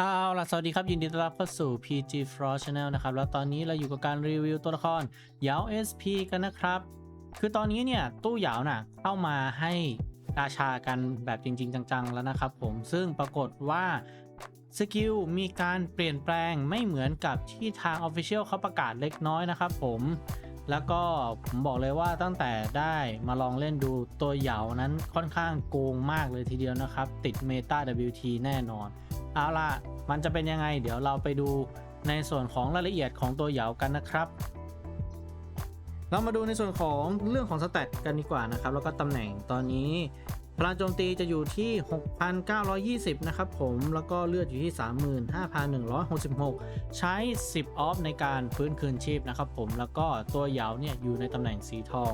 เอาล่ะสวัสดีครับ ยินดีต้อนรับเข้าสู่ PG Frost Channel นะครับ แล้วตอนนี้เราอยู่กับการรีวิวตัวละครเหยา SP กันนะครับ คือตอนนี้เนี่ย ตู้เหยาน่ะเข้ามาให้ราชากันแบบจริง ๆ จัง ๆ แล้วนะครับผมซึ่งปรากฏว่าสกิลมีการเปลี่ยนแปลงไม่เหมือนกับที่ทาง Official เขาประกาศเล็กน้อยนะครับผมแล้วก็ผมบอกเลยว่าตั้งแต่ได้มาลองเล่นดูตัวเหยานั้นค่อนข้างโกงมากเลยทีเดียวนะครับ ติดเมตา WT แน่นอน เอาล่ะ มันจะเป็นยังไง เดี๋ยวเราไปดูในส่วนของรายละเอียดของตัวเหยากันนะครับ เรามาดูในส่วนของเรื่องของสแตทกันดีกว่านะครับ แล้วก็ตำแหน่งตอนนี้พลังโจมตีจะอยู่ที่ 6,920 นะครับผม แล้วก็เลือดอยู่ที่ 35,166 ใช้ 10 ออฟในการฟื้นคืนชีพนะครับผม แล้วก็ตัวเหยาเนี่ยอยู่ในตำแหน่งสีทอง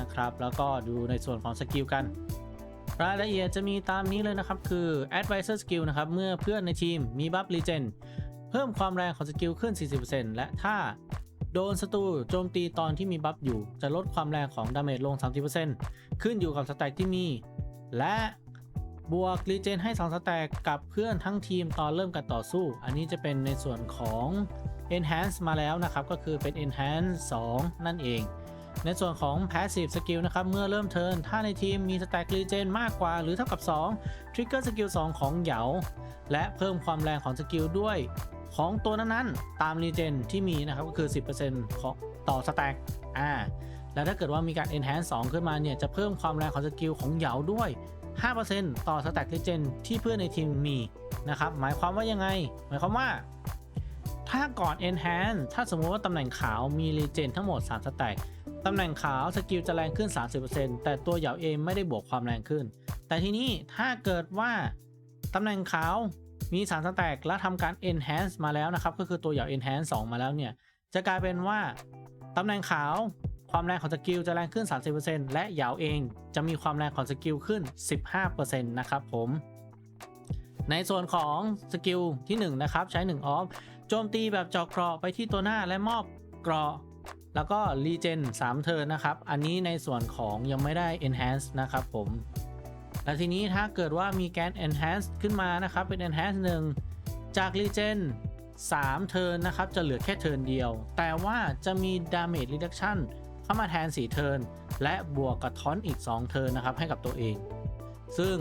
นะครับ แล้วก็ดูในส่วนของสกิลกัน รายละเอียดจะมีตามนี้เลยนะครับ คือ Advisor Skill นะครับ เมื่อเพื่อนในทีมมีบัฟรีเจนเพิ่มความแรงของสกิลขึ้น 40%และถ้าโดนศัตรูโจมตีตอนที่มีบัฟอยู่ จะลดความแรงของดาเมจลง 30%ขึ้นอยู่กับสแต็กที่มี และบวกรีเจนให้ 2 สแต็กกับเพื่อนทั้งทีมตอนเริ่มการต่อสู้ อันนี้จะเป็นในส่วนของ Enhance มาแล้วนะครับ ก็คือเป็น Enhance 2 นั่นเอง ในส่วนของ Passive Skill นะครับ เมื่อเริ่มเทิร์นถ้าในทีมมี Stack Regen มากกว่าหรือเท่ากับ 2 Trigger Skill 2 ของเหยา และเพิ่มความแรงของสกิลด้วย ของตัวนั้นๆ ตาม Regen ที่มีนะครับ ก็คือ 10%ของต่อ Stack อ่าแล้วถ้าเกิดว่ามีการ Enhance 2 ขึ้นมาเนี่ย จะเพิ่มความแรงของสกิลของเหยาด้วย 5%ต่อ Stack Regen ที่เพื่อนในทีมมีนะครับหมายความว่ายังไง หมายความว่าถ้าก่อน Enhance ถ้าสมมติว่าตำแหน่งขาวมี Regen ทั้งหมด 3 สแต็ก ตำแหน่งขาวสกิลจะแรงขึ้น 30%แต่ตัวเหยาเองไม่ได้บวกความแรงขึ้น แต่ทีนี้ถ้าเกิดว่าตำแหน่งขาวมี3สแต็กและทำการ Enhance มาแล้วนะครับ ก็คือตัวเหยา Enhance 2 มาแล้วเนี่ย จะกลายเป็นว่าตำแหน่งขาวความแรงของสกิลจะแรงขึ้น 30%และเหยาเองจะมีความแรงของสกิลขึ้น 15%นะครับผมในส่วนของสกิลที่1นะครับใช้1ออฟโจมตีแบบเจาะเกราะไปที่ตัวหน้าและมอบเกราะ แล้วก็รีเจน3เทิร์นนะครับ อันนี้ในส่วนของยังไม่ได้ enhance นะครับผม และทีนี้ถ้าเกิดว่ามีแกน enhance ขึ้นมานะครับ เป็น enhance 1 จากรีเจน3เทิร์นนะครับ จะเหลือแค่เทิร์นเดียว แต่ว่าจะมี damage reduction เข้ามาแทน 4 เทิร์นและบวกกับทอนอีก 2 เทิร์นนะครับให้กับตัวเอง ซึ่ง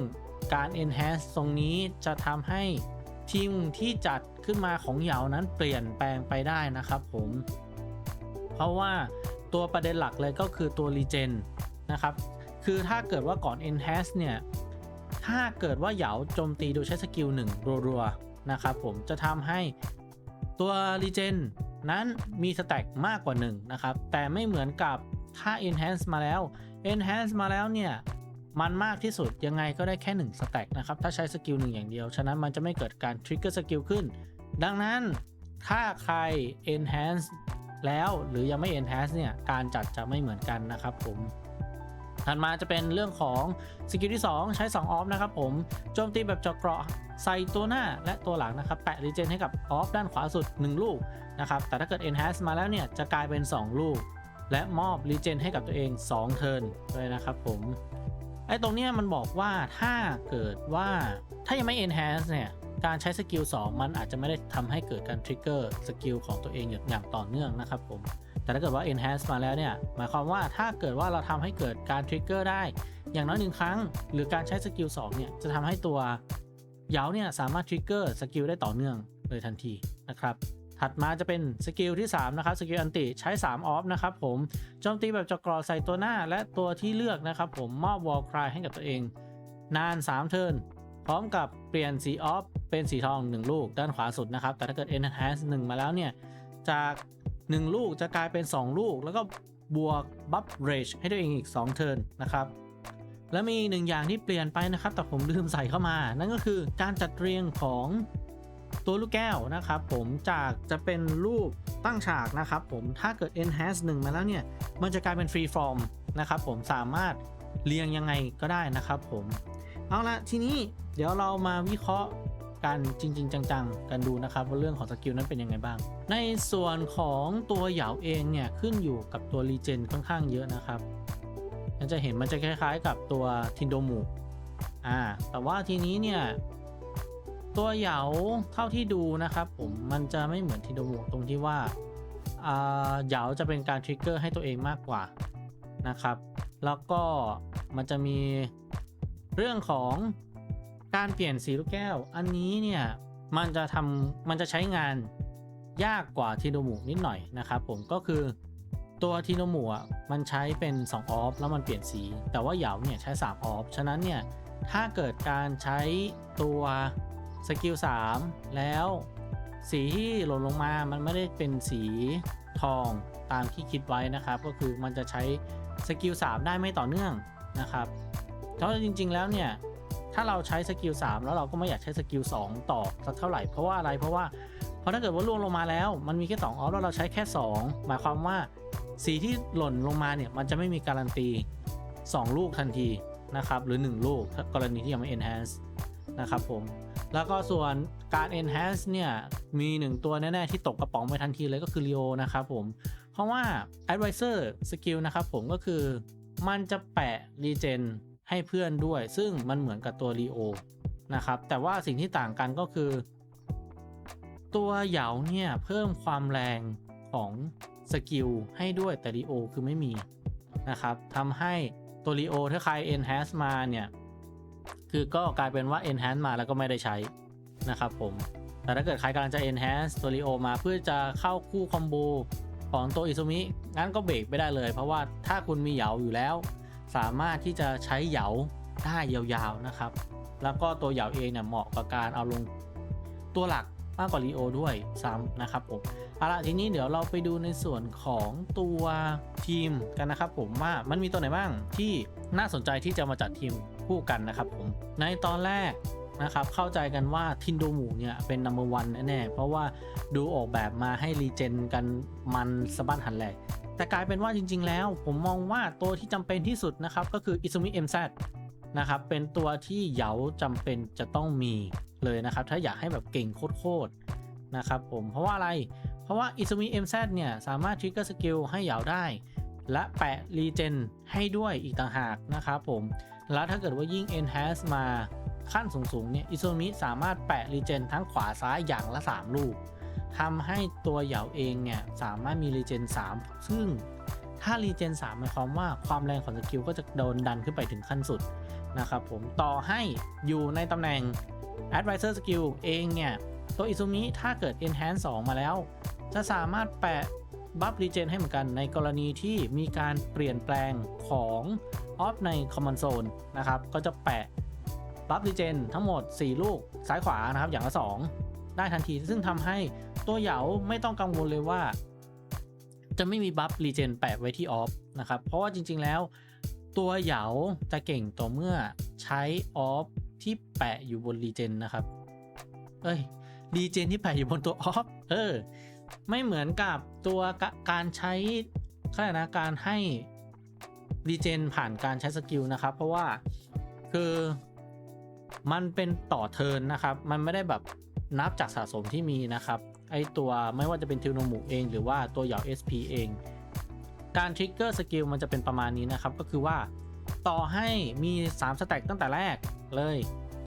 การ enhance ตรงนี้จะทำให้ทีมที่จัดขึ้นมาของเหยานั้นเปลี่ยนแปลงไปได้นะครับผม เพราะว่าตัวประเด็นหลักเลยก็คือตัว regen นะครับ คือถ้าเกิดว่าก่อน enhance เนี่ย ถ้าเกิดว่าเหยาโจมตีโดยใช้สกิล1รัวๆ นะครับผมจะทำให้ตัว regen นั้นมีสแต็กมากกว่า1นะครับ แต่ไม่เหมือนกับถ้า enhance มาแล้ว enhance มาแล้วเนี่ยมันมากที่สุดยังไงก็ได้แค่1สแต็กนะครับ ถ้าใช้สกิล1อย่างเดียว ฉะนั้นมันจะไม่เกิดการ trigger สกิลขึ้น ดังนั้นถ้าใคร enhance แล้วหรือยังไม่ enhance เนี่ยการจัดจะไม่เหมือนกันนะครับผมถัดมาจะเป็นเรื่องของสกิลที่ 2 ใช้ 2 ออฟนะครับผมโจมตีแบบจาะเกราะใส่ตัวหน้าและตัวหลังนะครับแปะรีเจนให้กับออฟด้านขวาสุด 1 ลูกนะครับแต่ถ้าเกิด enhance มาแล้วเนี่ยจะกลายเป็น 2 ลูก และมอบรีเจนให้กับตัวเอง 2 เทิร์นเลยนะครับผมไอ้ตรงเนี้ยมันบอกว่าถ้าเกิดว่าถ้ายังไม่ enhance เนี่ย การใช้สกิล2มันอาจจะไม่ได้ทำให้เกิดการทริกเกอร์สกิลของตัวเองอย่างต่อเนื่องนะครับผม แต่ถ้าเกิดว่า enhance มาแล้วเนี่ย หมายความว่าถ้าเกิดว่าเราทำให้เกิดการทริกเกอร์ได้ อย่างน้อยหนึ่งครั้ง หรือการใช้สกิล2เนี่ย จะทำให้ตัวเหยาเนี่ยสามารถทริกเกอร์สกิลได้ต่อเนื่องเลยทันทีนะครับถัดมาจะเป็นสกิลที่ 3 นะครับ สกิลอันติใช้ 3 ออฟนะครับผมโจมตีแบบจะกราะใส่ตัวหน้าและตัวที่เลือกนะครับผมมอบวอลครายให้กับตัวเอง นาน 3 เทิร์น พร้อมกับเปลี่ยนสีออฟเป็นสีทอง 1 ลูกด้านขวาสุดนะครับ แต่ถ้าเกิด enhance 1 มาแล้วเนี่ย จาก 1 ลูกจะกลายเป็น 2 ลูก แล้วก็บวกบัฟเรจให้ตัวเองอีก 2 เทิร์นนะครับ และมีหนึ่งอย่างที่เปลี่ยนไปนะครับ แต่ผมลืมใส่เข้ามา นั่นก็คือการจัดเรียงของตัวลูกแก้วนะครับ ผมจากจะเป็นรูปตั้งฉากนะครับ ผมถ้าเกิด enhance 1 มาแล้วเนี่ย มันจะกลายเป็น free form นะครับ ผมสามารถเรียงยังไงก็ได้นะครับ ผมเอาละทีนี้ เดี๋ยวเรามาวิเคราะห์กันจริง ๆ จังๆ กันดูนะครับว่าเรื่องของสกิลนั้นเป็นยังไงบ้าง ในส่วนของตัวเหยาเองเนี่ยขึ้นอยู่กับตัวรีเจนค่อนข้างเยอะนะครับมันจะเห็นมันจะคล้าย ๆ กับตัวทินโดมูอ่าแต่ว่าทีนี้เนี่ยตัวเหยาเท่าที่ดูนะครับผมมันจะไม่เหมือนทีโดโมตรงที่ว่าอ่าเหยาจะเป็นการทริกเกอร์ให้ตัวเองมากกว่านะครับ แล้วก็มันจะมีเรื่องของ การเปลี่ยนสีลูกแก้ว อันนี้เนี่ยมันจะทำมันจะใช้งานยากกว่าทีโดมูนิดหน่อยนะครับผมก็คือตัวทีโดมูอะมันใช้เป็น 2 ออฟ แล้วมันเปลี่ยนสี แต่ว่าเหยาเนี่ยใช้ 3 ออฟ ฉะนั้นเนี่ยถ้าเกิดการใช้ตัวสกิล 3 แล้วสีที่หล่นลงมา มันไม่ได้เป็นสีทองตามที่คิดไว้นะครับ ก็คือมันจะใช้สกิล 3 ได้ไม่ต่อเนื่องนะครับเพราะจริง ๆ แล้วเนี่ย ถ้าเราใช้สกิล3แล้วเราก็ไม่อยากใช้สกิล2ต่อสักเท่าไหร่เพราะว่าอะไรเพราะว่าเพราะถ้าเกิดว่าล่วงลงมาแล้ว มันมีแค่2ออฟแล้วเราใช้แค่ 2 หมายความว่าสีที่หล่นลงมาเนี่ยมันจะไม่มีการันตี 2 ลูกทันทีนะครับหรือ 1 ลูกกรณีที่ยังไม่ enhance นะครับผมแล้วก็ส่วนการ enhance เนี่ยมี 1 ตัวแน่ ๆ ที่ตกกระป๋องไปทันทีเลยก็คือ Leo นะครับผม เพราะว่า advisor skill นะครับผมก็คือมันจะแปะ regen ให้เพื่อนด้วย ซึ่งมันเหมือนกับตัว Leo นะครับแต่ว่าสิ่งที่ต่างกันก็คือ ตัวเหยาเนี่ยเพิ่มความแรงของสกิลให้ด้วยแต่ Leo คือไม่มีนะครับทำให้ตัว Leo ถ้าใคร enhance มาเนี่ย คือก็กลายเป็นว่า enhance มาแล้วก็ไม่ได้ใช้นะครับผม แต่ถ้าเกิดใครกำลังจะ enhance ตัว Leo มาเพื่อจะเข้าคู่คอมโบของตัวอิซุมิงั้นก็เบรกไม่ได้เลย เพราะว่าถ้าคุณมีเหยาอยู่แล้ว สามารถที่จะใช้เหยาได้ยาวๆนะครับ แล้วก็ตัวเหยาเองเนี่ยเหมาะกับการเอาลงตัวหลักมากกว่า Leo ด้วยซ้ำนะครับผมเอาละทีนี้เดี๋ยวเราไปดูในส่วนของตัวทีมกันนะครับผมว่ามันมีตัวไหนบ้างที่น่าสนใจที่จะมาจัดทีมคู่กันนะครับผมในตอนแรกนะครับเข้าใจกันว่าทินโดหมูเนี่ยเป็นนัมเบอร์วันแน่ๆเพราะว่าดูออกแบบมาให้รีเจนกันมันสะบั้นหันแหลก แต่กลายเป็นว่าจริง ๆ แล้ว ผมมองว่าตัวที่จำเป็นที่สุดนะครับก็คืออิซุมิเอ็มซนะครับเป็นตัวที่เหยาจำเป็นจะต้องมีเลยนะครับ ถ้าอยากให้แบบเก่งโคตรๆนะครับผมเพราะว่าอะไร เพราะว่าอิซุมิเอ็มซเนี่ยสามารถทริกเกอร์สกิลให้เหยาได้ และแปะรีเจนให้ด้วยอีกต่างหากนะครับผมแล้วถ้าเกิดว่ายิ่ง Enhance มาขั้นสูงๆเนี่ยอิซูมิสามารถแปะรีเจนทั้งขวาซ้ายอย่างละ 3 ลูก ทำให้ตัวเหยาเองเนี่ยสามารถมีรีเจน 3 ซึ่งถ้ารีเจน 3 หมายความว่าความแรงของสกิลก็จะโดนดันขึ้นไปถึงขั้นสุดนะครับผมต่อให้อยู่ในตำแหน่ง Advisor Skill เองเนี่ย ตัวอิซูมิถ้าเกิด Enhance 2 มาแล้ว จะสามารถแปะบัฟรีเจนให้เหมือนกันในกรณีที่มีการเปลี่ยนแปลงของออฟใน Common Zone นะครับก็จะแปะบัฟรีเจนทั้งหมด 4 ลูกซ้ายขวานะครับอย่างละ 2 ได้ทันทีซึ่งทำให้ ตัวเหยาไม่ต้องกังวลเลยว่า จะไม่มีบัฟรีเจนแปะไว้ที่ออฟนะครับ เพราะว่าจริง ๆ แล้ว ตัวเหยาจะเก่งต่อเมื่อใช้ออฟที่แปะอยู่บนรีเจนนะครับ เอ้ยรีเจนที่แปะอยู่บนตัวออฟ เออ ไม่เหมือนกับตัวกการใช้ขาเรียกนะการให้รีเจนผ่านการใช้สกิลนะครับ เพราะว่าคือมันเป็นต่อเทินนะครับ มันไม่ได้แบบนับจากสะสมที่มีนะครับ ไอตัวไม่ว่าจะเป็นทิวโนมุเอง หรือว่าตัวเหยา SP เอง การทริกเกอร์สกิลมันจะเป็นประมาณนี้นะครับ ก็คือว่าต่อให้มี3สแต็กตั้งแต่แรกเลย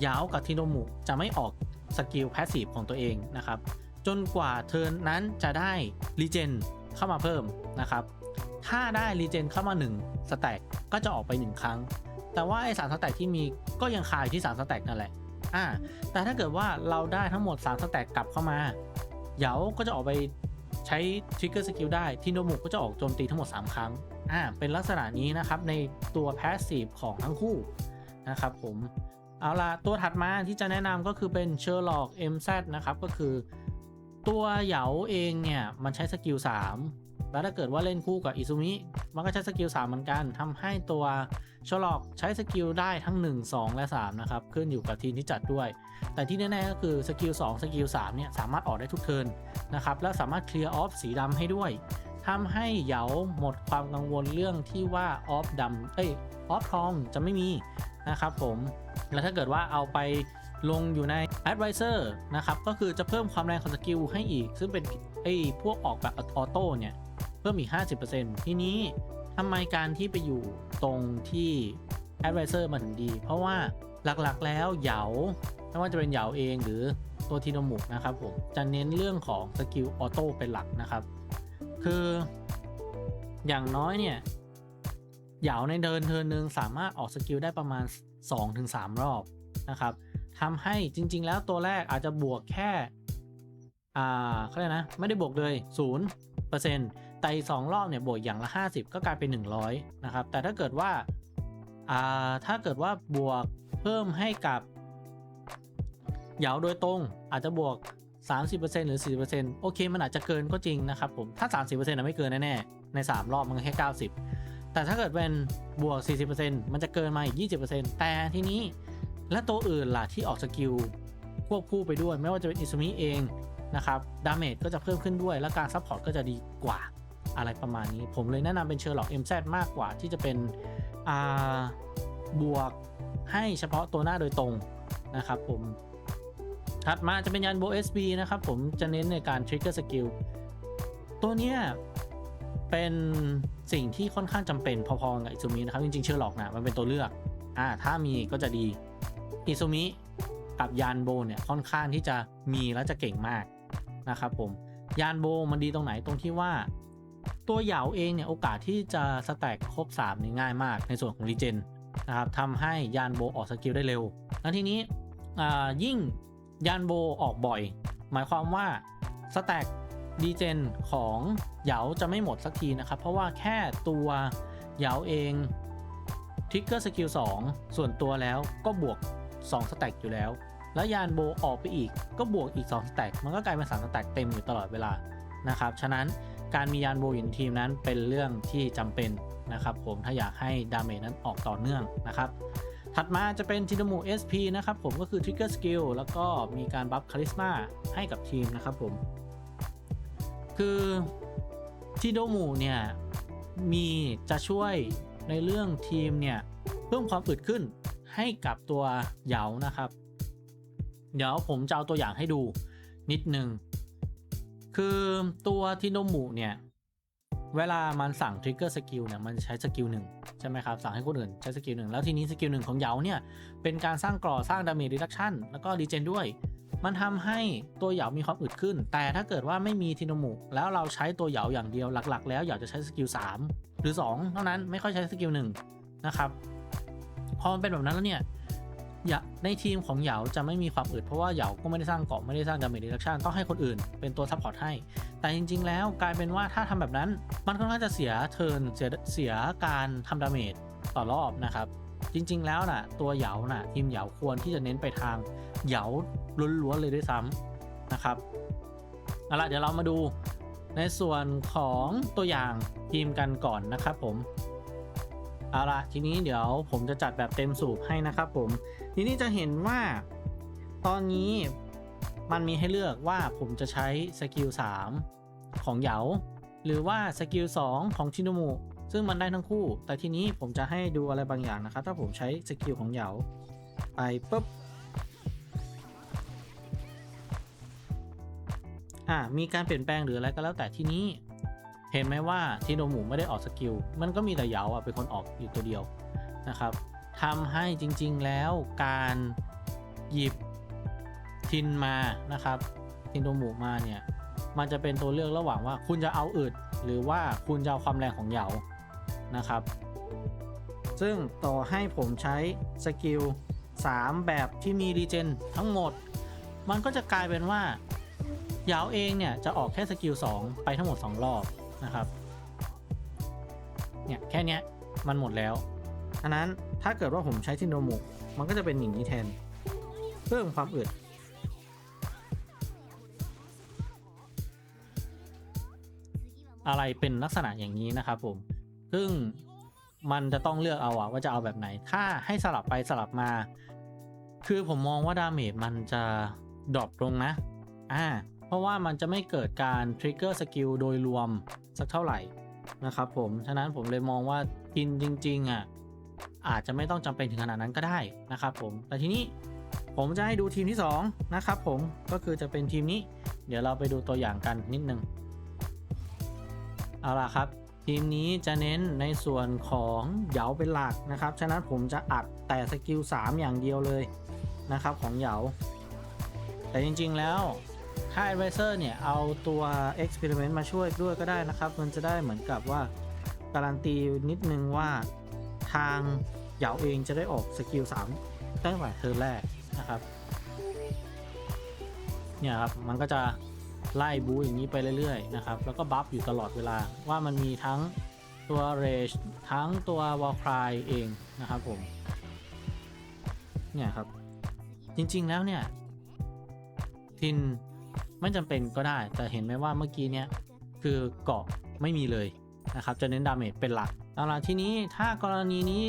เหยากับทิโนมุจะไม่ออกสกิลแพสซีฟของตัวเองนะครับ จนกว่าเทิร์นนั้นจะได้รีเจนเข้ามาเพิ่มนะครับ ถ้าได้รีเจนเข้ามา 1 สแต็กก็จะออกไป 1 ครั้ง แต่ว่าไอ้สามสแต็กที่มีก็ยังคายที่3สแต็กนั่นแหละอ่าแต่ถ้าเกิดว่าเราได้ทั้งหมด3สแต็กกลับเข้ามา เหยาก็จะออกไปใช้ทริกเกอร์สกิลได้ทิโนมุก็จะออกโจมตีทั้งหมด 3 ครั้งอ่าเป็นลักษณะนี้นะครับในตัวแพสซีฟของทั้งคู่นะครับผมเอาล่ะตัวถัดมาที่จะแนะนำก็คือเป็นเชอร์ล็อก MZ นะครับก็คือ ตัวเหยาเองเนี่ย มันใช้สกิล3 แล้วถ้าเกิดว่าเล่นคู่กับอิซุมิ มันก็ใช้สกิล3เหมือนกันทำให้ตัว Sherlock ใช้สกิลได้ทั้ง 1 2 และ 3 นะครับ ขึ้นอยู่กับทีมที่จัดด้วย แต่ที่แน่ๆก็คือสกิล2สกิล3เนี่ยสามารถออกได้ทุกเทิร์นนะครับ แล้วสามารถเคลียร์ออฟสีดำให้ด้วยทำให้เหยาหมดความกังวลเรื่องที่ว่าออฟดำเอ้ยออฟทองจะไม่มีนะครับผม แล้วถ้าเกิดว่าเอาไปลงอยู่ใน Advisor นะครับ ก็คือจะเพิ่มความแรงของสกิลให้อีก ซึ่งเป็นไอ้พวกออกแบบออโต้เนี่ย เพิ่มอีก 50%ทีนี้ทำไมการที่ไปอยู่ตรงที่ Advisor มันถึงดี เพราะว่าหลักๆแล้วเหยาไม่ว่าจะเป็นเหยาเองหรือตัวทีโนมุกนะครับผม จะเน้นเรื่องของสกิลออโต้เป็นหลักนะครับ คืออย่างน้อยเนี่ยเหยาในเดินเทินหนึ่งสามารถออกสกิลได้ประมาณ 2-3 รอบนะครับทำให้จริง ๆ แล้วตัวแรกอาจจะบวกแค่ อ่าเขาเรียกนะ ไม่ได้บวกเลย0% แต่อีกสองรอบเนี่ยบวกอย่างละ 50 ก็กลายเป็น 100 นะครับ แต่ถ้าเกิดว่าอ่าถ้าเกิดว่าบวกเพิ่มให้กับเหยาโดยตรงอาจจะบวก 30%หรือ 40%โอเค มันอาจจะเกินก็จริงนะครับผมถ้า 30%นะไม่เกินแน่ๆใน 3 รอบมันก็แค่ 90 แต่ถ้าเกิดเป็นบวก 40%มันจะเกินมาอีก 20%แต่ทีนี้และตัวอื่นล่ะที่ออกสกิลควบคู่ไปด้วย ไม่ว่าจะเป็นอิซุมิเองนะครับดาเมจก็จะเพิ่มขึ้นด้วย และการซัพพอร์ตก็จะดีกว่า อะไรประมาณนี้ ผมเลยแนะนำเป็นเชอร์ล็อก MZ มากกว่าที่จะเป็นบวกให้เฉพาะตัวหน้าโดยตรงนะครับผมถัดมาจะเป็นยันโบ SB นะครับผมจะเน้นในการ trigger skill ตัวเนี้ยเป็นสิ่งที่ค่อนข้างจำเป็นพอๆกับอิซุมินะครับ จริงๆเชอร์ล็อกนะมันเป็นตัวเลือกอ่าถ้ามีก็จะดีอิซุมิกับยานโบเนี่ยค่อนข้างที่จะมีแล้วจะเก่งมากนะครับผมยานโบมันดีตรงไหนตรงที่ว่า ตัวเหยาเองเนี่ยโอกาสที่จะสแต็กครบ3นี่ง่ายมากในส่วนของรีเจนนะครับทำให้ยานโบออกสกิลได้เร็วแล้วทีนี้ยิ่งยานโบออกบ่อย หมายความว่าสแต็กดีเจนของเหยาจะไม่หมดสักทีนะครับ เพราะว่าแค่ตัวเหยาเองทริกเกอร์สกิล2ส่วนตัวแล้วก็บวก2สแต็กอยู่แล้ว แล้วยานโบออกไปอีกก็บวกอีก2สแต็กมันก็กลายเป็น3สแต็กเต็มอยู่ตลอดเวลานะครับ ฉะนั้น การมียานโบอยู่ในทีมนั้นเป็นเรื่องที่จำเป็นนะครับผมถ้าอยากให้ดาเมจนั้นออกต่อเนื่องนะครับถัดมาจะเป็นจินมู SP นะครับผมก็คือ Trigger Skill แล้วก็มีการบัฟคาริสมาให้กับทีมนะครับผม คือจิโดมูเนี่ย มีจะช่วยในเรื่องทีมเนี่ย เพิ่มความอึดขึ้นให้กับตัวเหยานะครับ เดี๋ยวผมจะเอาตัวอย่างให้ดูนิดนึง คือตัวทินโนมุเนี่ยเวลามันสั่งทริกเกอร์สกิลเนี่ยมันใช้สกิลหนึ่งใช่ไหมครับ สั่งให้คนอื่นใช้สกิลหนึ่งแล้วทีนี้สกิลหนึ่งของเหยาเนี่ย เป็นการสร้างกรอสร้างดาเมจรีดักชันแล้วก็รีเจนด้วย มันทำให้ตัวเหยามีความอึดขึ้น แต่ถ้าเกิดว่าไม่มีทินโนมุแล้วเราใช้ตัวเหยาอย่างเดียวหลักๆ แล้วอยากจะใช้สกิล3หรือ 2 เท่านั้นไม่ค่อยใช้สกิล1นะครับพอมันเป็นแบบนั้นแล้วเนี่ย อย่าในทีมของเหยาจะไม่มีความอึดเพราะว่าเหยาก็ไม่ได้สร้างเกาะไม่ได้สร้างดาเมจรีดักชันต้องให้คนอื่นเป็นตัวซัพพอร์ตให้ แต่จริง ๆ แล้วกลายเป็นว่าถ้าทำแบบนั้น มันค่อนข้างจะเสียเทิร์นเสียเสียการทำดาเมจต่อรอบนะครับ จริง ๆ แล้วน่ะ ตัวเหยาน่ะทีมเหยาควรที่จะเน้นไปทางเหยาล้วนๆเลยด้วยซ้ำนะครับเอาละเดี๋ยวเรามาดูในส่วนของตัวอย่างทีมกันก่อนนะครับผมเอาละทีนี้เดี๋ยวผมจะจัดแบบเต็มสูบให้นะครับผม ทีนี้จะเห็นว่าตอนนี้มันมีให้เลือกว่าผมจะใช้สกิล3ของเหยาหรือว่าสกิล2ของชินโนมุซึ่งมันได้ทั้งคู่ แต่ทีนี้ผมจะให้ดูอะไรบางอย่างนะครับ ถ้าผมใช้สกิลของเหยาไปปุ๊บอ่ามีการเปลี่ยนแปลงหรืออะไรก็แล้วแต่ที่นี้ เห็นไหมว่าชินโนมุไม่ได้ออกสกิลมันก็มีแต่เหยาอะเป็นคนออกอยู่ตัวเดียวนะครับ ทำให้จริงๆแล้วการหยิบทินมานะครับ ทินโดมูมาเนี่ยมันจะเป็นตัวเลือกระหว่างว่าคุณจะเอาอึด หรือว่าคุณจะเอาความแรงของเหยานะครับ ซึ่งต่อให้ผมใช้สกิล3 แบบที่มีรีเจนทั้งหมด มันก็จะกลายเป็นว่าเหยาเองเนี่ยจะออกแค่สกิล2ไปทั้งหมด 2 รอบนะครับเนี่ยแค่นี้มันหมดแล้ว อันนั้นถ้าเกิดว่าผมใช้ทินโดมุมันก็จะเป็นอย่างนี้แทน เพิ่มความอึดอะไรเป็นลักษณะอย่างนี้นะครับผม ซึ่งมันจะต้องเลือกเอาว่าจะเอาแบบไหน ถ้าให้สลับไปสลับมา คือผมมองว่าดาเมจมันจะดรอปลงนะ อ่า เพราะว่ามันจะไม่เกิดการทริกเกอร์สกิลโดยรวมสักเท่าไหร่นะครับผม ฉะนั้นผมเลยมองว่ากินจริง ๆ อะ อาจจะไม่ต้องจำเป็นถึงขนาดนั้นก็ได้นะครับผมแต่ทีนี้ผมจะให้ดูทีมที่2นะครับผมก็คือจะเป็นทีมนี้ เดี๋ยวเราไปดูตัวอย่างกันนิดนึงเอาล่ะครับ ทีมนี้จะเน้นในส่วนของเหยาเป็นหลักนะครับฉะนั้นผมจะอัดแต่สกิล3อย่างเดียวเลยนะครับของเหยา แต่จริงๆแล้วถ้า Advisor เนี่ย เอาตัว Experiment มาช่วยด้วยก็ได้นะครับ มันจะได้เหมือนกับว่าการันตีนิดนึงว่า ทางเหยาเองจะได้ออกสกิล3ตั้งแต่เทอร์นแรกนะครับเนี่ยครับมันก็จะไล่บูอย่างนี้ไปเรื่อยๆนะครับแล้วก็บัฟอยู่ตลอดเวลาว่ามันมีทั้งตัว Rage ทั้งตัว w a r c r y เองนะครับผมเนี่ยครับจริงๆแล้วเนี่ยทินไม่จำเป็นก็ได้ แต่เห็นไหมว่าเมื่อกี้เนี่ยคือเกาะไม่มีเลย นะครับจะเน้นดาเมจเป็นหลักเอาล่ะทีนี้ถ้ากรณีนี้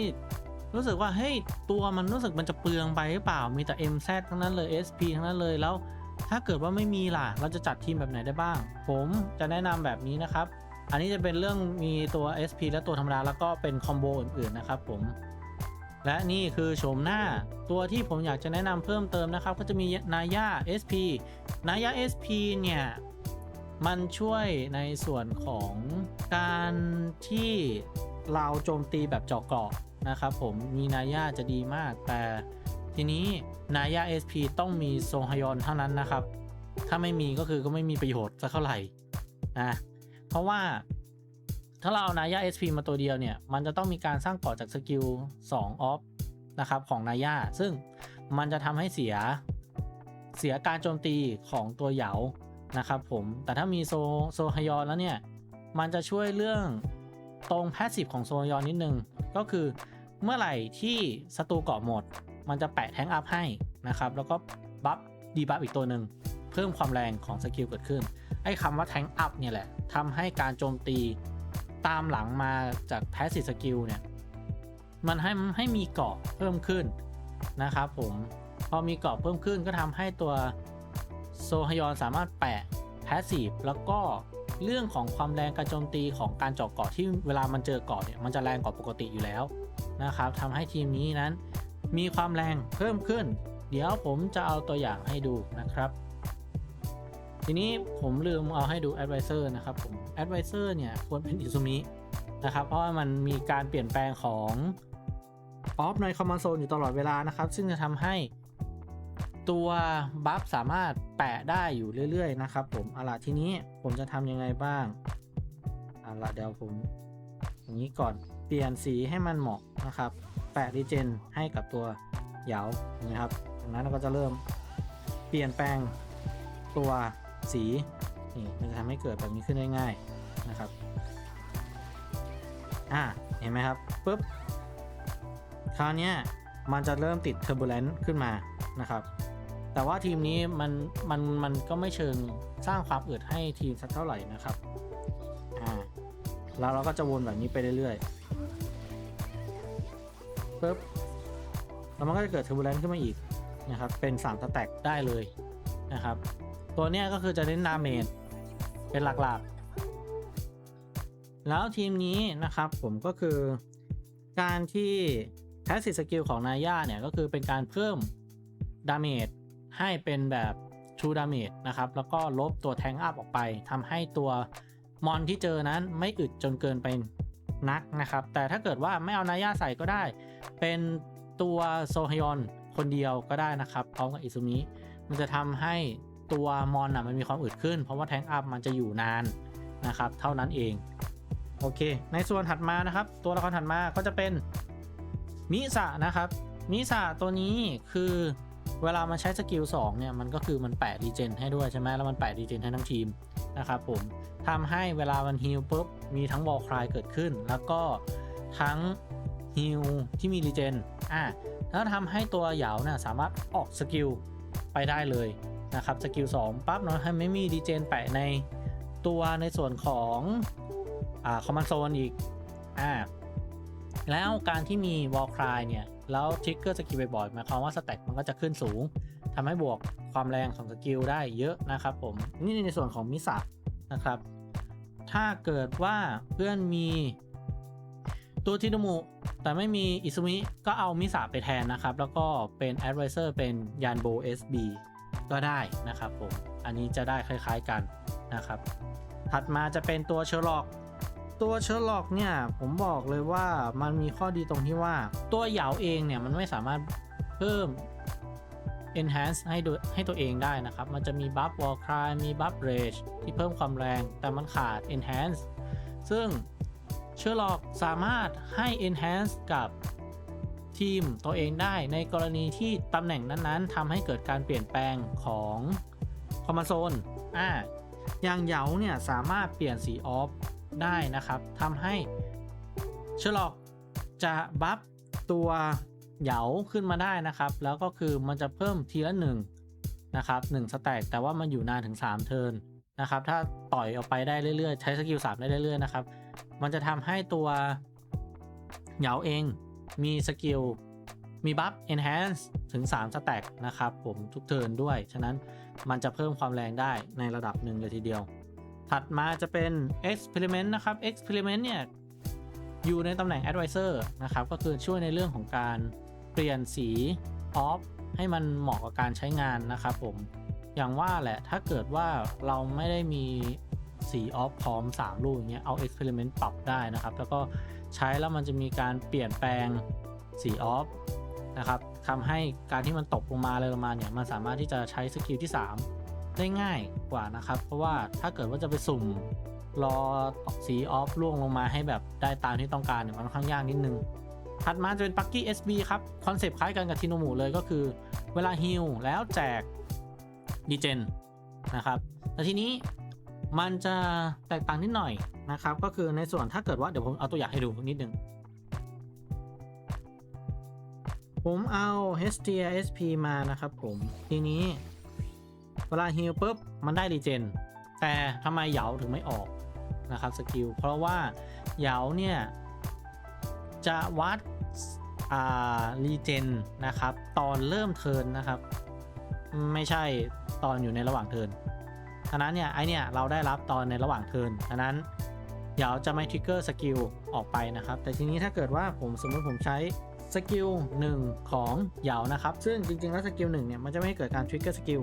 รู้สึกว่าเฮ้ยตัวมันรู้สึกมันจะเปลืองไปหรือเปล่ามีแต่ MZ ทั้งนั้นเลย SP ทั้งนั้นเลยแล้วถ้าเกิดว่าไม่มีล่ะ เราจะจัดทีมแบบไหนได้บ้าง ผมจะแนะนำแบบนี้นะครับ อันนี้จะเป็นเรื่องมีตัว SP และตัวธรรมดา แล้วก็เป็นคอมโบอื่นๆนะครับผม และนี่คือโฉมหน้าตัวที่ผมอยากจะแนะนำเพิ่มเติมนะครับ ก็จะมีนายา SP นายา SP เนี่ย มันช่วยในส่วนของการที่เราโจมตีแบบเจาะเกราะนะครับผมมีนายาจะดีมาก แต่ทีนี้นายา SP ต้องมีโซฮยอนเท่านั้นนะครับ ถ้าไม่มีก็คือก็ไม่มีประโยชน์สักเท่าไหร่นะเพราะว่าถ้าเราเอานายา SP มาตัวเดียวเนี่ย มันจะต้องมีการสร้างเกาะจากสกิล2ออฟนะครับของนายา ซึ่งมันจะทำให้เสียเสียการโจมตีของตัวเหยา นะครับผมแต่ถ้ามีโซโซฮยอนแล้วเนี่ย มันจะช่วยเรื่องตรงแพสซีฟของโซฮยอนนิดนึง ก็คือเมื่อไหร่ที่ศัตรูเกาะหมด มันจะแปะแทงอัพให้นะครับ แล้วก็บัฟดีบัฟอีกตัวหนึ่งเพิ่มความแรงของสกิลเกิดขึ้น ไอ้คำว่าแทงอัพเนี่ยแหละทำให้การโจมตีตามหลังมาจากแพสซีฟสกิลเนี่ย มันให้ให้มีเกาะเพิ่มขึ้นนะครับผม พอมีเกาะเพิ่มขึ้นก็ทำให้ตัว ซฮยอนสามารถแปะแพสซีฟแล้วก็เรื่องของความแรงการโจมตีของการเจาะเกาะที่เวลามันเจอเกาะเนี่ยมันจะแรงกว่าปกติอยู่แล้วนะครับทำให้ทีมนี้นั้นมีความแรงเพิ่มขึ้น เดี๋ยวผมจะเอาตัวอย่างให้ดูนะครับ ทีนี้ผมลืมเอาให้ดู Advisor นะครับผม Advisor เนี่ยควรเป็นอิซุมินะครับ เพราะว่ามันมีการเปลี่ยนแปลงของออฟในคอมมานด์โซนอยู่ตลอดเวลานะครับ ซึ่งจะทำให้ ตัวบัฟสามารถแปะได้อยู่เรื่อยๆนะครับผมเอาละทีนี้ผมจะทำยังไงบ้างเอาละเดี๋ยวผม อย่างนี้ก่อนเปลี่ยนสีให้มันเหมาะนะครับ แปะรีเจนให้กับตัวเหยานะครับดังนั้นเราก็จะเริ่มเปลี่ยนแปลงตัวสีนี่มันจะทำให้เกิดแบบนี้ขึ้นได้ง่ายนะครับอ่าเห็นไหมครับปุ๊บคราวนี้มันจะเริ่มติด turbulence ขึ้นมานะครับ แต่ว่าทีมนี้มันมันมันก็ไม่เชิงสร้างความอึดให้ทีมสักเท่าไหร่นะครับอ่าแล้วเราก็จะวนแบบนี้ไปเรื่อยๆปุ๊บแล้วมันก็จะเกิด turbulence ขึ้นมาอีกนะครับเป็น3สแต็กได้เลยนะครับ ตัวเนี้ยก็คือจะเน้นดาเมจเป็นหลักๆ แล้วทีมนี้นะครับผมก็คือการที่แพสซีฟสกิลของนายาเนี่ยก็คือเป็นการเพิ่มดาเมจ ให้เป็นแบบ True Damage นะครับ แล้วก็ลบตัวแทงอัพออกไปทำให้ตัวมอนที่เจอนั้นไม่อึดจนเกินไปนักนะครับ แต่ถ้าเกิดว่าไม่เอานายาใส่ก็ได้ เป็นตัวโซฮยอนคนเดียวก็ได้นะครับ พร้อมกับอิซุมิมันจะทำให้ตัวมอนอะมันมีความอึดขึ้น เพราะว่าแทงอัพมันจะอยู่นานนะครับ เท่านั้นเอง โอเค ในส่วนถัดมานะครับ ตัวละครถัดมาก็จะเป็นมิสะนะครับมิสะตัวนี้คือ เวลามันใช้สกิล2เนี่ยมันก็คือมันแปะดีเจนให้ด้วยใช่ไหมแล้วมันแปะดีเจนให้ทั้งทีมนะครับผมทำให้เวลามันฮิลปุ๊บมีทั้งบอลคลายเกิดขึ้น แล้วก็ทั้งฮิลที่มีดีเจนอะแล้วทำให้ตัวเหยาเนี่ยสามารถออกสกิลไปได้เลยนะครับสกิล2ปั๊บเนาะให้ไม่มีดีเจนแปะในตัวในส่วนของอ่าคอมมานด์โซนอีกอ่าแล้วการที่มีวอลคลายเนี่ย แล้วทริกเกอร์สกิลบ่อยๆหมายความว่าสแต็กมันก็จะขึ้นสูงทำให้บวกความแรงของสกิลได้เยอะนะครับผม นี่ในส่วนของมิสะนะครับ ถ้าเกิดว่าเพื่อนมีตัวทิโนมุแต่ไม่มีอิซุมิก็เอามิสะไปแทนนะครับ แล้วก็เป็น Advisor เป็นยานโบ SB ก็ได้นะครับผม อันนี้จะได้คล้ายๆกันนะครับ ถัดมาจะเป็นตัวเชอร์ล็อก ตัวเชอร์ล็อกเนี่ยผมบอกเลยว่ามันมีข้อดีตรงที่ว่าตัวเหยาเองเนี่ยมันไม่สามารถเพิ่ม enhance ให้ดให้ตัวเองได้นะครับ มันจะมีบัฟ wall cry มีบัฟ rage ที่เพิ่มความแรง แต่มันขาด enhance ซึ่งเชอร์ล็อกสามารถให้ enhance กับทีมตัวเองได้ในกรณีที่ตำแหน่งนั้นๆทำให้เกิดการเปลี่ยนแปลงของคอมมานโซนอ่าอย่างเหยาเนี่ยสามารถเปลี่ยนสีออฟ ได้นะครับทำให้เชอร์ล็อกจะบัฟตัวเหยาขึ้นมาได้นะครับ แล้วก็คือมันจะเพิ่มทีละหนึ่งนะครับ1สแต็กแต่ว่ามันอยู่นานถึง 3 เทิร์นนะครับ ถ้าต่อยออกไปได้เรื่อยๆ ใช้สกิล3ได้เรื่อยๆนะครับ มันจะทำให้ตัวเหยาเองมีสกิลมีบัฟ enhance ถึง 3 สแต็กนะครับผมทุกเทิร์นด้วย ฉะนั้นมันจะเพิ่มความแรงได้ในระดับหนึ่งเลยทีเดียว ถัดมาจะเป็น experiment นะครับ experiment เนี่ย อยู่ในตำแหน่ง advisor นะครับ ก็คือช่วยในเรื่องของการเปลี่ยนสี off ให้มันเหมาะกับการใช้งานนะครับผม อย่างว่าแหละถ้าเกิดว่าเราไม่ได้มีสี off พร้อม 3 ลูกอย่างเงี้ยเอา experiment ปรับได้นะครับ แล้วก็ใช้แล้วมันจะมีการเปลี่ยนแปลงสี off นะครับทำให้การที่มันตกลงมาอะไรลงมาเนี่ยมันสามารถที่จะใช้สกิลที่ 3 ได้ง่ายกว่านะครับ เพราะว่าถ้าเกิดว่าจะไปสุ่มรอสีออฟล่วงลงมาให้แบบได้ตามที่ต้องการเนี่ยมันค่อนข้างยากนิดนึง ถัดมาจะเป็นปักกี้ SB ครับ คอนเซปต์คล้ายกันกับทิโนมูเลยก็คือ เวลาฮิลแล้วแจกดีเจนนะครับ แต่ทีนี้มันจะแตกต่างนิดหน่อยนะครับ ก็คือในส่วนถ้าเกิดว่าเดี๋ยวผมเอาตัวอย่างให้ดูนิดนึง ผมเอา HTSP มานะครับผมทีนี้ เวลาฮิลปุ๊บมันได้รีเจน แต่ทำไมเหยาถึงไม่ออกนะครับสกิลเพราะว่าเหยาเนี่ย จะวัดอ่ารีเจนนะครับ ตอนเริ่มเทินนะครับ ไม่ใช่ตอนอยู่ในระหว่างเทินฉะนั้นเนี่ยไอเนี่ยเราได้รับตอนในระหว่างเทินฉะนั้นเหยาจะไม่ทริกเกอร์สกิลออกไปนะครับ แต่ทีนี้ถ้าเกิดว่าผมสมมติผมใช้สกิล1ของเหยานะครับ ซึ่งจริงๆแล้วสกิล1เนี่ยมันจะไม่ให้เกิดการทริกเกอร์สกิล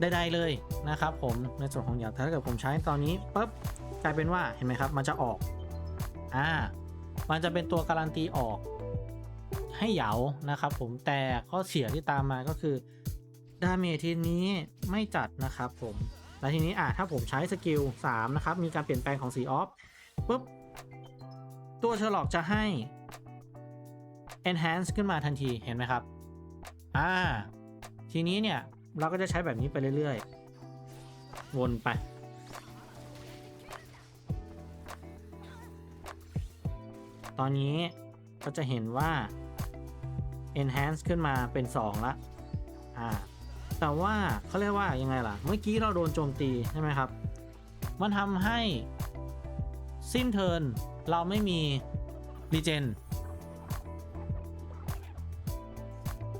ใดๆเลยนะครับผมในส่วนของเหยาถ้าเกิดผมใช้ตอนนี้ปุ๊บกลายเป็นว่าเห็นไหมครับ มันจะออกอ่ามันจะเป็นตัวการันตีออกให้เหยานะครับผมแต่ข้อเสียที่ตามมาก็คือดาเมจทีนี้ไม่จัดนะครับผมแล้วทีนี้อะถ้าผมใช้สกิล3นะครับมีการเปลี่ยนแปลงของสีออฟปุ๊บตัวเชล็อกจะให้ enhance ขึ้นมาทันทีเห็นไหมครับอ่าทีนี้เนี่ย เราก็จะใช้แบบนี้ไปเรื่อยๆ วนไป ตอนนี้ก็จะเห็นว่า enhance ขึ้นมาเป็น 2 ละ อ่า แต่ว่าเขาเรียกว่ายังไงล่ะ เมื่อกี้เราโดนโจมตีใช่ไหมครับ มันทำให้สิ้นเทินเราไม่มีรีเจน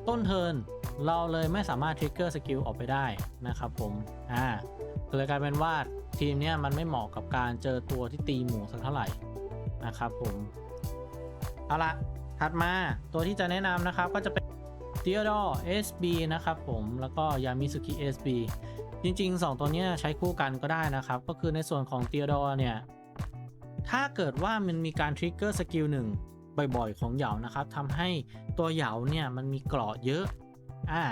ต้นเทิน เราเลยไม่สามารถทริกเกอร์สกิลออกไปได้นะครับผม อ่าเลยกลายเป็นว่าทีมเนี้ยมันไม่เหมาะกับการเจอตัวที่ตีหมูสักเท่าไหร่นะครับผม เอาละถัดมาตัวที่จะแนะนำนะครับก็จะเป็น Theodore SB นะครับผมแล้วก็ Yamizuki SB จริง ๆ 2 ตัวเนี้ยใช้คู่กันก็ได้นะครับ ก็คือในส่วนของ Theodore เนี่ย ถ้าเกิดว่ามันมีการทริกเกอร์สกิลหนึ่งบ่อยๆ ของเหยานะครับทำให้ตัวเหยาเนี่ยมันมีเกราะเยอะ อ่า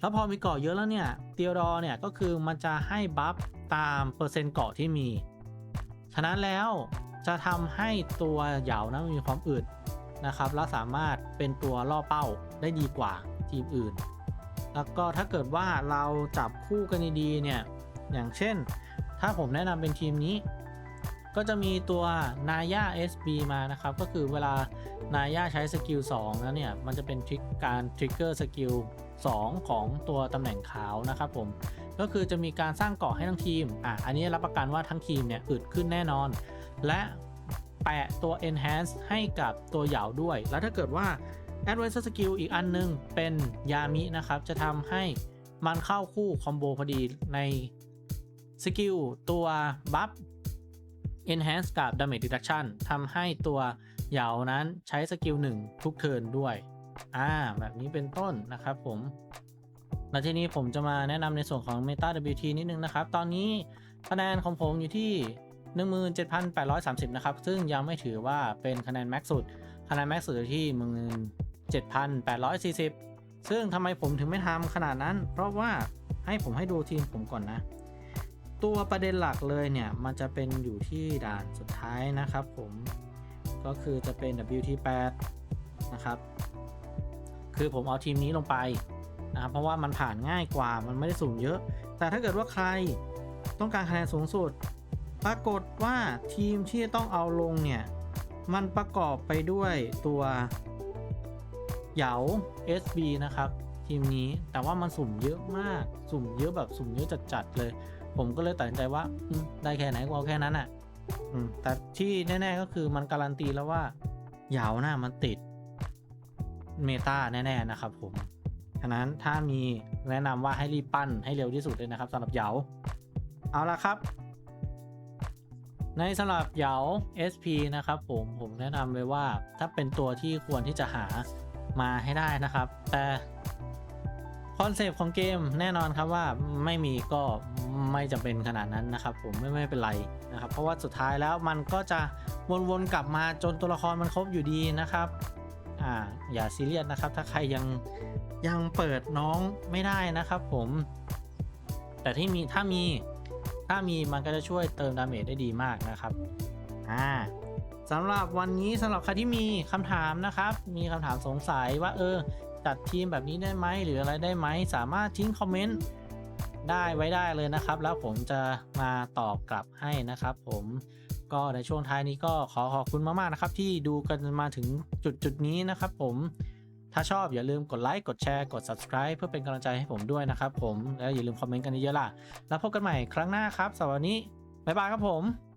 แล้วพอมีเกาะเยอะแล้วเนี่ยเตียดอเนี่ยก็คือมันจะให้บัฟตามเปอร์เซ็นต์เกาะที่มี ฉะนั้นแล้วจะทำให้ตัวเหยานะมีความอึดนะครับและสามารถเป็นตัวล่อเป้าได้ดีกว่าทีมอื่น แล้วก็ถ้าเกิดว่าเราจับคู่กันดีๆเนี่ยอย่างเช่น ถ้าผมแนะนำเป็นทีมนี้ ก็จะมีตัวนายา SB มานะครับ ก็คือเวลานายาใช้สกิล2แล้วเนี่ย มันจะเป็นทริกการทริกเกอร์สกิล 2 ของตัวตำแหน่งขาวนะครับผมก็คือจะมีการสร้างเกาะให้ทั้งทีมอะอันนี้รับประกันว่าทั้งทีมเนี่ยอึดขึ้นแน่นอน และแปะตัว enhance ให้กับตัวเหยาด้วย แล้วถ้าเกิดว่า advanced skill อีกอันนึงเป็นยามินะครับ จะทำให้มันเข้าคู่คอมโบพอดีในสกิลตัวบัฟ enhance กับ damage reduction ทำให้ตัวเหยานั้นใช้สกิล1ทุกเทิร์นด้วย อ่าแบบนี้เป็นต้นนะครับผมและทีนี้ผมจะมาแนะนำในส่วนของ Meta WT นิดนึงนะครับ ตอนนี้คะแนนของผมอยู่ที่ 17,830 นะครับ ซึ่งยังไม่ถือว่าเป็นคะแนนแม็กสุด คะแนนแม็กสุดอยู่ที่ 17,840 ซึ่งทำไมผมถึงไม่ทำขนาดนั้น เพราะว่าให้ผมให้ดูทีมผมก่อนนะ ตัวประเด็นหลักเลยเนี่ย มันจะเป็นอยู่ที่ด่านสุดท้ายนะครับผม ก็คือจะเป็น WT8 นะครับ คือผมเอาทีมนี้ลงไปนะครับเพราะว่ามันผ่านง่ายกว่ามันไม่ได้สูงเยอะ แต่ถ้าเกิดว่าใครต้องการคะแนนสูงสุด ปรากฏว่าทีมที่ต้องเอาลงเนี่ย มันประกอบไปด้วยตัวเหยา SB นะครับ ทีมนี้แต่ว่ามันสุ่มเยอะมาก สุ่มเยอะแบบสุ่มเยอะจัดๆเลย ผมก็เลยตัดสินใจว่าได้แค่ไหนก็เอาแค่นั้นอะ่ะแต่ที่แน่ ๆก็คือมันการันตีแล้วว่าเหยาหน่ะมันติด เมตาแน่ๆนะครับผมฉะนั้นถ้ามีแนะนำว่าให้รีบปั้นให้เร็วที่สุดเลยนะครับสำหรับเหยาเอาละครับ ในสำหรับเหยา SP นะครับผมผมแนะนำเลยว่าถ้าเป็นตัวที่ควรที่จะหามาให้ได้นะครับ แต่คอนเซปต์ของเกมแน่นอนครับว่าไม่มีก็ไม่จำเป็นขนาดนั้นนะครับ ผมไม่ไม่เป็นไรนะครับ เพราะว่าสุดท้ายแล้วมันก็จะวนๆกลับมาจนตัวละครมันครบอยู่ดีนะครับ อ่าอย่าซีเรียสนะครับ ถ้าใครยังยังเปิดน้องไม่ได้นะครับผม แต่ที่มีถ้ามีถ้ามีมันก็จะช่วยเติมดาเมจได้ดีมากนะครับอ่าสำหรับวันนี้สำหรับใครที่มีคำถามนะครับ มีคำถามสงสัยว่าเออจัดทีมแบบนี้ได้ไหมหรืออะไรได้ไหมสามารถทิ้งคอมเมนต์ได้ไว้ได้เลยนะครับ แล้วผมจะมาตอบกลับให้นะครับ ผม ก็ในช่วงท้ายนี้ก็ขอขอบคุณมากๆนะครับ ที่ดูกันมาถึงจุดจุดนี้นะครับผมถ้าชอบอย่าลืมกดไลค์กดแชร์กด subscribe เพื่อเป็นกำลังใจให้ผมด้วยนะครับผมแล้วอย่าลืมคอมเมนต์กันเยอะๆล่ะ แล้วพบกันใหม่ครั้งหน้าครับสวัสดีบ๊ายบายครับผม